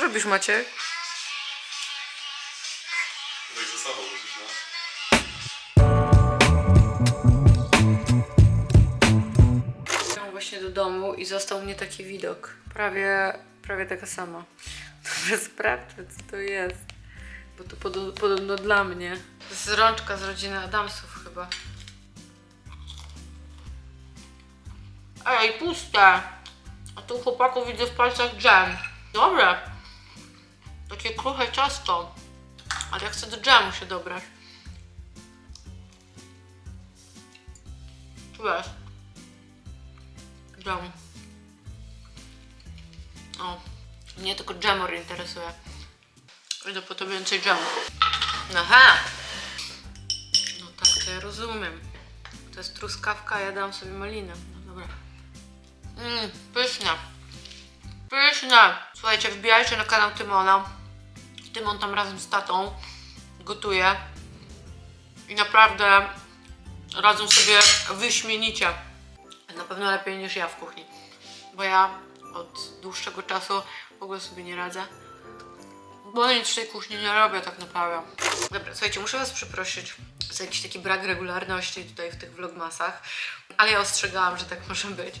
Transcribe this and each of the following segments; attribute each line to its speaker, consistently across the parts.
Speaker 1: Co robisz, Maciek?
Speaker 2: Tak ze sobą musisz, no.
Speaker 1: Wróciłam właśnie do domu i został mnie taki widok. Prawie, prawie taka sama. Dobrze sprawdźmy, co to jest. Bo to podo- podobno dla mnie. To jest rączka z rodziny Adamsów chyba. Ej, puste! A tu chłopaku widzę w palcach dżem. Dobre. Takie kruche ciasto. Ale ja chcę do dżemu się dobrać. Tu jest. Dżem. O, mnie tylko dżemor interesuje. Idę po to więcej dżemu. Aha! No tak, to ja rozumiem. To jest truskawka, ja dam sobie malinę. No dobra. Mmm, pyszne. Pyszne! Słuchajcie, wbijajcie na kanał Tymona. Tymon tam razem z tatą gotuje. I naprawdę radzą sobie wyśmienicie. Na pewno lepiej niż ja w kuchni. Bo ja od dłuższego czasu w ogóle sobie nie radzę. Bo nic w tej kuchni nie robię tak naprawdę. Dobra, słuchajcie, muszę Was przeprosić za jakiś taki brak regularności tutaj w tych vlogmasach, ale ja ostrzegałam, że tak może być.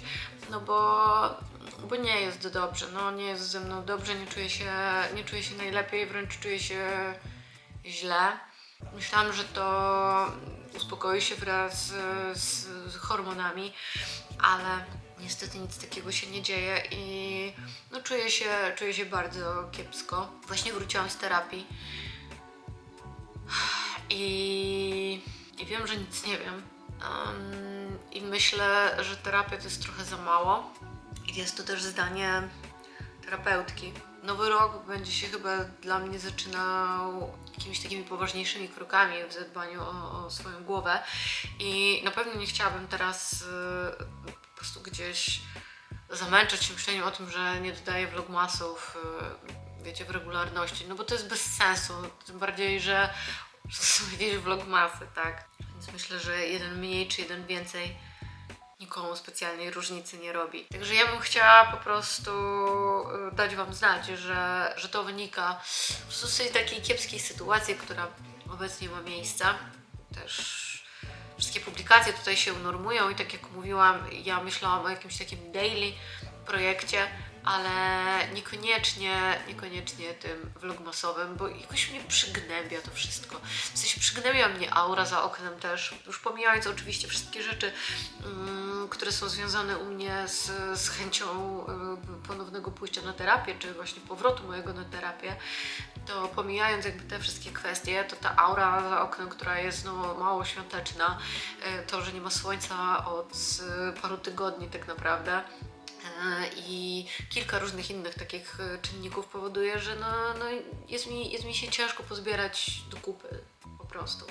Speaker 1: No bo, bo nie jest dobrze, no nie jest ze mną dobrze, nie czuję się, nie czuję się najlepiej, wręcz czuję się źle. Myślałam, że to uspokoi się wraz z, z, z hormonami, ale niestety nic takiego się nie dzieje i no, czuję, się, czuję się bardzo kiepsko. Właśnie wróciłam z terapii i, i wiem, że nic nie wiem. Em, I myślę, że terapia to jest trochę za mało. I jest to też zdanie terapeutki. Nowy rok będzie się chyba dla mnie zaczynał jakimiś takimi poważniejszymi krokami w zadbaniu o, o swoją głowę i na pewno nie chciałabym teraz y, po prostu gdzieś zamęczać się myśleniem o tym, że nie dodaję vlogmasów, y, wiecie, w regularności, no bo to jest bez sensu, tym bardziej, że vlogmasy, tak? Więc myślę, że jeden mniej czy jeden więcej nikomu specjalnej różnicy nie robi. Także ja bym chciała po prostu y, dać Wam znać, że, że to wynika z takiej kiepskiej sytuacji, która obecnie ma miejsce. Też wszystkie publikacje tutaj się unormują i tak jak mówiłam, ja myślałam o jakimś takim daily projekcie, ale niekoniecznie, niekoniecznie tym vlogmasowym, bo jakoś mnie przygnębia to wszystko. W sensie przygnębia mnie aura za oknem też, już pomijając oczywiście wszystkie rzeczy, mm, które są związane u mnie z, z chęcią y, ponownego pójścia na terapię, czy właśnie powrotu mojego na terapię, to pomijając jakby te wszystkie kwestie, to ta aura za oknem, która jest no, mało świąteczna, y, to, że nie ma słońca od y, paru tygodni tak naprawdę, i kilka różnych innych takich e, czynników powoduje, że no, no jest, mi, jest mi się ciężko pozbierać do kupy po prostu.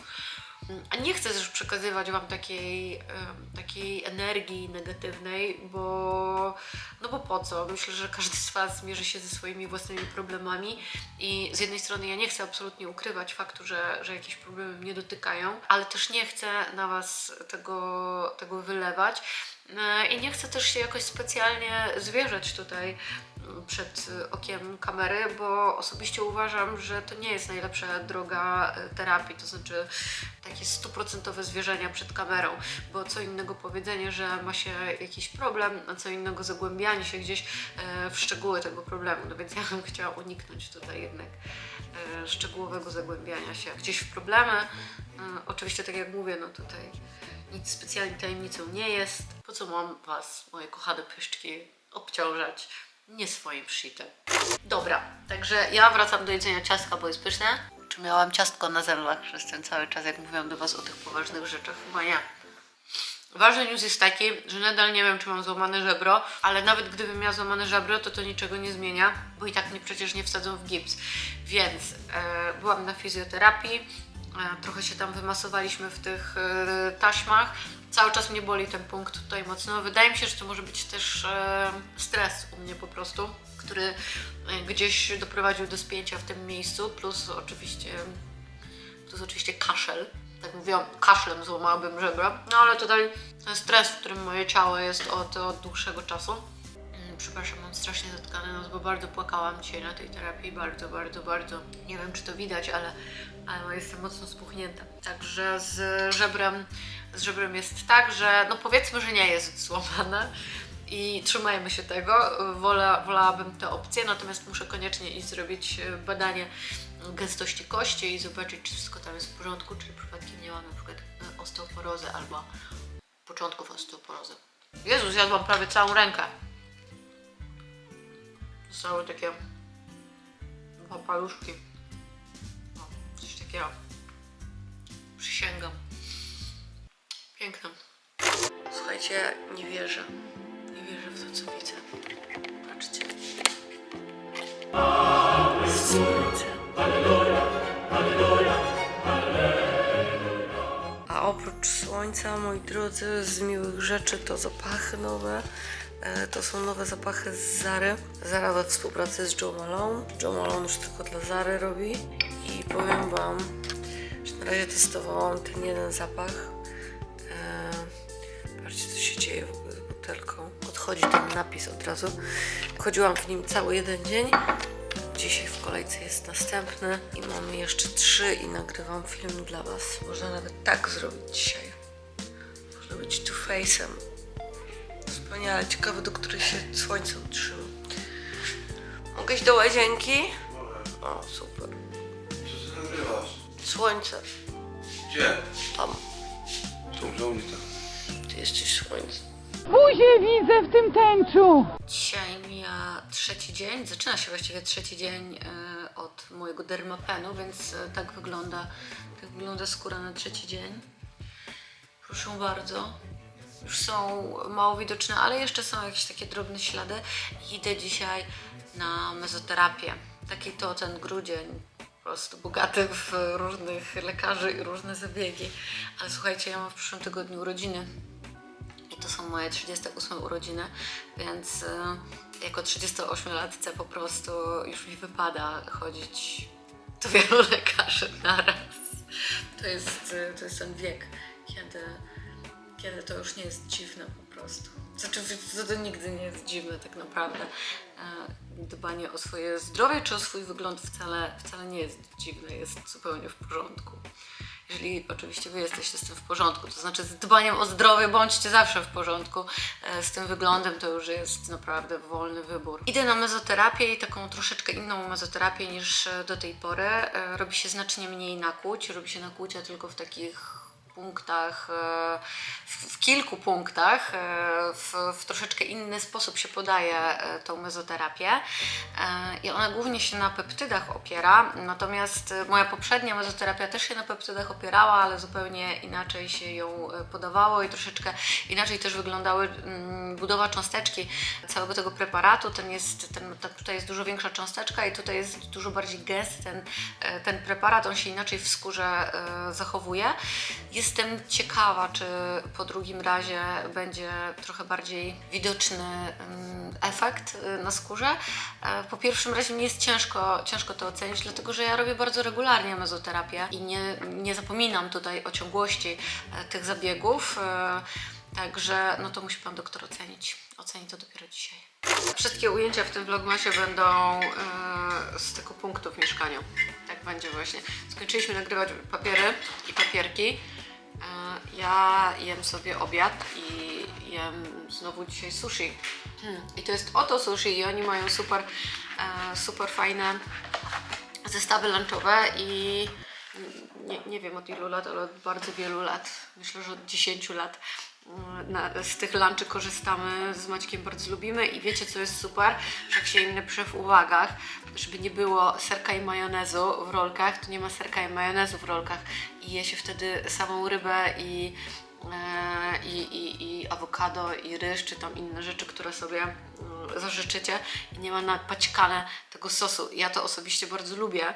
Speaker 1: A nie chcę też przekazywać Wam takiej, takiej energii negatywnej, bo no bo po co? Myślę, że każdy z Was mierzy się ze swoimi własnymi problemami i z jednej strony ja nie chcę absolutnie ukrywać faktu, że, że jakieś problemy mnie dotykają, ale też nie chcę na Was tego, tego wylewać. E, I nie chcę też się jakoś specjalnie zwierzać tutaj mm, przed e, okiem kamery, bo osobiście uważam, że to nie jest najlepsza droga e, terapii, to znaczy takie stuprocentowe zwierzenia przed kamerą, bo co innego powiedzenie, że ma się jakiś problem, a co innego zagłębianie się gdzieś e, w szczegóły tego problemu. No więc ja bym chciała uniknąć tutaj jednak szczegółowego zagłębiania się gdzieś w problemy. Oczywiście, tak jak mówię, no tutaj nic specjalnie tajemnicą nie jest. Po co mam Was, moje kochane pyszczki, obciążać nie swoim shitem? Dobra, także ja wracam do jedzenia ciastka, bo jest pyszne. Czy miałam ciastko na zębach przez ten cały czas, jak mówiłam do Was o tych poważnych rzeczach? Chyba nie. Ważny news jest taki, że nadal nie wiem, czy mam złamane żebro, ale nawet gdybym miała złamane żebro, to to niczego nie zmienia, bo i tak mnie przecież nie wsadzą w gips. Więc e, byłam na fizjoterapii, trochę się tam wymasowaliśmy w tych e, taśmach. Cały czas mnie boli ten punkt tutaj mocno. Wydaje mi się, że to może być też e, stres u mnie po prostu, który e, gdzieś doprowadził do spięcia w tym miejscu, plus oczywiście jest oczywiście kaszel. Tak mówiłam, kaszlem złamałabym żebra. No ale tutaj ten stres, w którym moje ciało jest od, od dłuższego czasu, mm, Przepraszam, mam strasznie zatkany nos, bo bardzo płakałam dzisiaj na tej terapii. Bardzo, bardzo, bardzo. Nie wiem, czy to widać, ale, ale jestem mocno spuchnięta. Także z żebrem, z żebrem jest tak, że no powiedzmy, że nie jest złamane. I trzymajmy się tego. Wolę, wolałabym tę opcję, natomiast muszę koniecznie iść zrobić e, badanie gęstości kości i zobaczyć, czy wszystko tam jest w porządku, czy przypadkiem nie mam na przykład e, osteoporozy albo początków osteoporozy. Jezus, zjadłam prawie całą rękę. Zostały takie dwa paluszki. Takiego. Przysięgam. Piękne. Słuchajcie, nie wierzę. Nie wierzę w to, co widzę. Patrzcie. A oprócz słońca, moi drodzy, z miłych rzeczy to zapachy nowe. E, To są nowe zapachy z Zary. Zara we współpracy z Joe Malone. Joe Malone już tylko dla Zary robi. I powiem Wam, że na razie testowałam ten jeden zapach. E, Patrzcie, co się dzieje w ogóle z butelką. Odchodzi ten napis od razu. Chodziłam w nim cały jeden dzień. Dzisiaj w kolejce jest następny i mamy jeszcze trzy i nagrywam film dla Was. Można nawet tak zrobić dzisiaj. Można być two face'em. Wspaniale, ciekawe do której się słońce utrzyma. Mogę iść do łazienki? O, super. Słońce.
Speaker 2: Gdzie?
Speaker 1: Tam.
Speaker 2: Dobrze, u mnie tam.
Speaker 1: Ty jesteś słońce.
Speaker 3: Buzię widzę w tym tęczu.
Speaker 1: Dzisiaj mija trzeci dzień, zaczyna się właściwie trzeci dzień e, od mojego dermapenu, więc e, tak wygląda, tak wygląda skóra na trzeci dzień. Proszę bardzo. Już są mało widoczne, ale jeszcze są jakieś takie drobne ślady. Idę dzisiaj na mezoterapię. Taki to ten grudzień. Prostu w różnych lekarzy i różne zabiegi. Ale słuchajcie, ja mam w przyszłym tygodniu urodziny. I to są moje 38 urodziny, więc y, jako 38-latce po prostu już mi wypada chodzić do wielu lekarzy naraz. To jest, y, to jest ten wiek, kiedy, kiedy to już nie jest dziwne po prostu. Znaczy, to, to nigdy nie jest dziwne tak naprawdę. Dbanie o swoje zdrowie czy o swój wygląd wcale, wcale nie jest dziwne, jest zupełnie w porządku. Jeżeli oczywiście Wy jesteście z tym w porządku, to znaczy z dbaniem o zdrowie bądźcie zawsze w porządku. E, Z tym wyglądem to już jest naprawdę wolny wybór. Idę na mezoterapię i taką troszeczkę inną mezoterapię niż e, do tej pory. E, Robi się znacznie mniej nakłuć, robi się nakłucia tylko w takich punktach, e, w, kilku punktach, e, w, w troszeczkę inny sposób się podaje e, tą mezoterapię i ona głównie się na peptydach opiera, natomiast moja poprzednia mezoterapia też się na peptydach opierała, ale zupełnie inaczej się ją podawało i troszeczkę inaczej też wyglądały mm, budowa cząsteczki całego tego preparatu. Ten jest, ten, ta, tutaj jest dużo większa cząsteczka i tutaj jest dużo bardziej gęsty ten, ten preparat, on się inaczej w skórze zachowuje. Jestem ciekawa, czy po drugim razie będzie trochę bardziej widoczny mm, efekt y, na skórze. E, Po pierwszym razie mi jest ciężko, ciężko to ocenić, dlatego że ja robię bardzo regularnie mezoterapię i nie, nie zapominam tutaj o ciągłości e, tych zabiegów. e, Także no to musi Pan doktor ocenić. Oceni to dopiero dzisiaj. Wszystkie ujęcia w tym vlogmasie będą e, z tego punktu w mieszkaniu. Tak będzie właśnie. Skończyliśmy nagrywać papiery i papierki. Ja jem sobie obiad i jem znowu dzisiaj sushi. Hmm. I to jest oto sushi i oni mają super, e, super fajne zestawy lunchowe i nie, nie wiem od ilu lat, ale od bardzo wielu lat, myślę, że od 10 lat mm, na, z tych lunchy korzystamy z Maćkiem, bardzo lubimy i wiecie co jest super, że jak się im napisze w uwagach, żeby nie było serka i majonezu w rolkach, to nie ma serka i majonezu w rolkach. I je się wtedy samą rybę i e, i, i, i awokado, i ryż, czy tam inne rzeczy, które sobie mm, zażyczycie. I nie ma napaćkane tego sosu. Ja to osobiście bardzo lubię,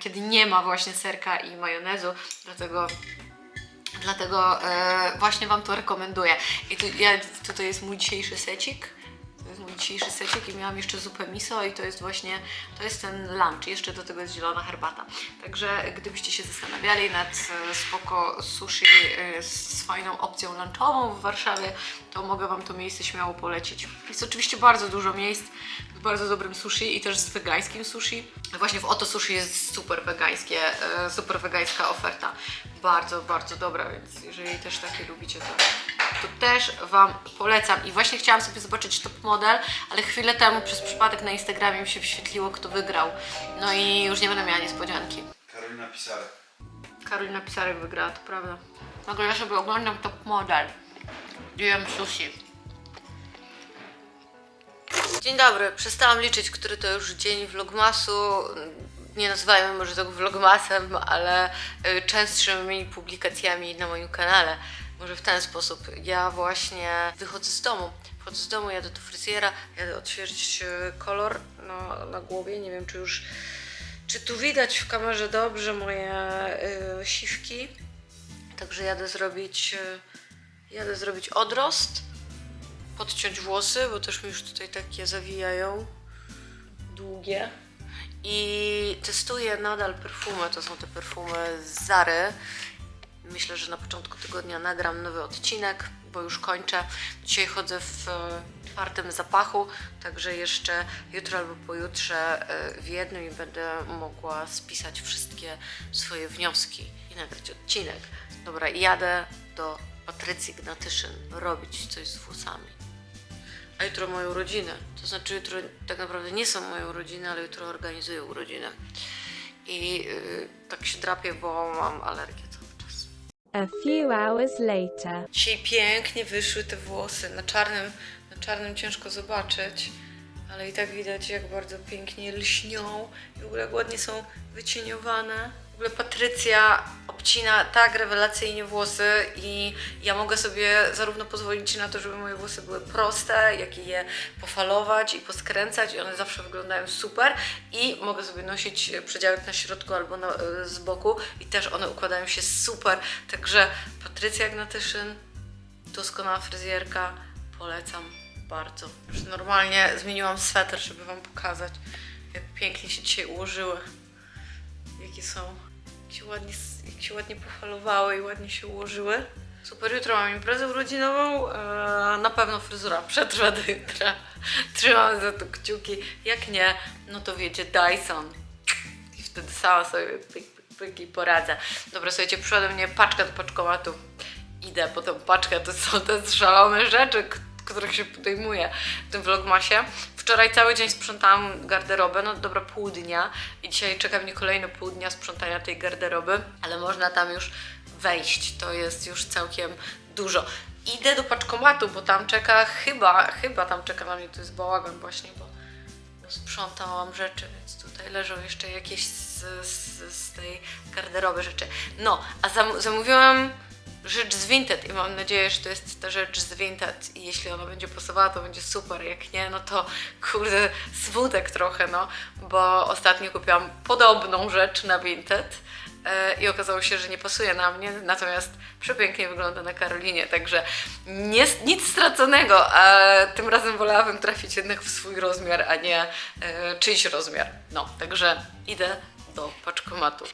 Speaker 1: kiedy nie ma właśnie serka i majonezu, dlatego Dlatego e, właśnie Wam to rekomenduję. I tu, ja, tutaj jest mój dzisiejszy secik. To jest mój dzisiejszy secik i miałam jeszcze zupę miso i to jest właśnie, to jest ten lunch. Jeszcze do tego jest zielona herbata. Także gdybyście się zastanawiali nad e, spoko sushi e, z fajną opcją lunchową w Warszawie, to mogę Wam to miejsce śmiało polecić. Jest oczywiście bardzo dużo miejsc z bardzo dobrym sushi i też z wegańskim sushi. Właśnie w Oto Sushi jest super wegańskie, e, super wegańska oferta. Bardzo, bardzo dobra, więc jeżeli też takie lubicie, to, to też Wam polecam. I właśnie chciałam sobie zobaczyć top model, ale chwilę temu przez przypadek na Instagramie mi się wyświetliło, kto wygrał. No i już nie będę miała niespodzianki.
Speaker 2: Karolina Pisarek.
Speaker 1: Karolina Pisarek wygrała, to prawda. Dlatego ja sobie oglądam top model. Jem sushi. Dzień dobry, przestałam liczyć, który to już dzień vlogmasu. Nie nazywajmy może tego vlogmasem, ale y, częstszymi publikacjami na moim kanale. Może w ten sposób. Ja właśnie wychodzę z domu. Wchodzę z domu, jadę do fryzjera, jadę odświeżyć y, kolor na, na głowie. Nie wiem, czy już czy tu widać w kamerze dobrze moje y, siwki. Także jadę zrobić, jadę zrobić odrost, podciąć włosy, bo też mi już tutaj takie zawijają, długie. I testuję nadal perfumy, to są te perfumy z Zary. Myślę, że na początku tygodnia nagram nowy odcinek, bo już kończę. Dzisiaj chodzę w e, czwartym zapachu, także jeszcze jutro albo pojutrze e, w jednym i będę mogła spisać wszystkie swoje wnioski i nagrać odcinek. Dobra, jadę do Patrycji Gnatyszyn robić coś z włosami. A jutro moją rodzinę. To znaczy jutro tak naprawdę nie są moje urodziny, ale jutro organizuję urodziny. I yy, tak się drapię, bo mam alergię cały czas.
Speaker 4: A few hours later.
Speaker 1: Dzisiaj pięknie wyszły te włosy. Na czarnym, na czarnym ciężko zobaczyć, ale i tak widać, jak bardzo pięknie lśnią i w ogóle ładnie są wycieniowane. Ogóle Patrycja obcina tak rewelacyjnie włosy i ja mogę sobie zarówno pozwolić na to, żeby moje włosy były proste, jak i je pofalować i poskręcać i one zawsze wyglądają super i mogę sobie nosić przedziałek na środku albo na, z boku i też one układają się super. Także Patrycja Gnatyszyn, doskonała fryzjerka, polecam bardzo. Już normalnie zmieniłam sweter, żeby Wam pokazać, jak pięknie się dzisiaj ułożyły. Jakie są, jak się ładnie, jak się ładnie pofalowały i ładnie się ułożyły. Super, jutro mam imprezę urodzinową, eee, na pewno fryzura przetrwa do jutra. Trzymam za to kciuki, jak nie, no to wiecie, Dyson. I wtedy sama sobie pyk, pyk, i poradzę. Dobra, słuchajcie, przyszła do mnie paczka do paczkomatu. Idę po tą paczkę, to są te szalone rzeczy, których się podejmuje w tym vlogmasie. Wczoraj cały dzień sprzątałam garderobę, no dobra pół dnia i dzisiaj czeka mnie kolejne pół dnia sprzątania tej garderoby, ale można tam już wejść, to jest już całkiem dużo. Idę do paczkomatu, bo tam czeka chyba, chyba tam czeka na mnie, to jest bałagan właśnie, bo sprzątałam rzeczy, więc tutaj leżą jeszcze jakieś z, z, z tej garderoby rzeczy. No, a zam, zamówiłam rzecz z Vinted i mam nadzieję, że to jest ta rzecz z Vinted i jeśli ona będzie pasowała, to będzie super, jak nie, no to kurde, smutek trochę, no, bo ostatnio kupiłam podobną rzecz na Vinted e, i okazało się, że nie pasuje na mnie, natomiast przepięknie wygląda na Karolinie, także nie, nic straconego, a tym razem wolałabym trafić jednak w swój rozmiar, a nie e, czyjś rozmiar. No, także idę do paczkomatu.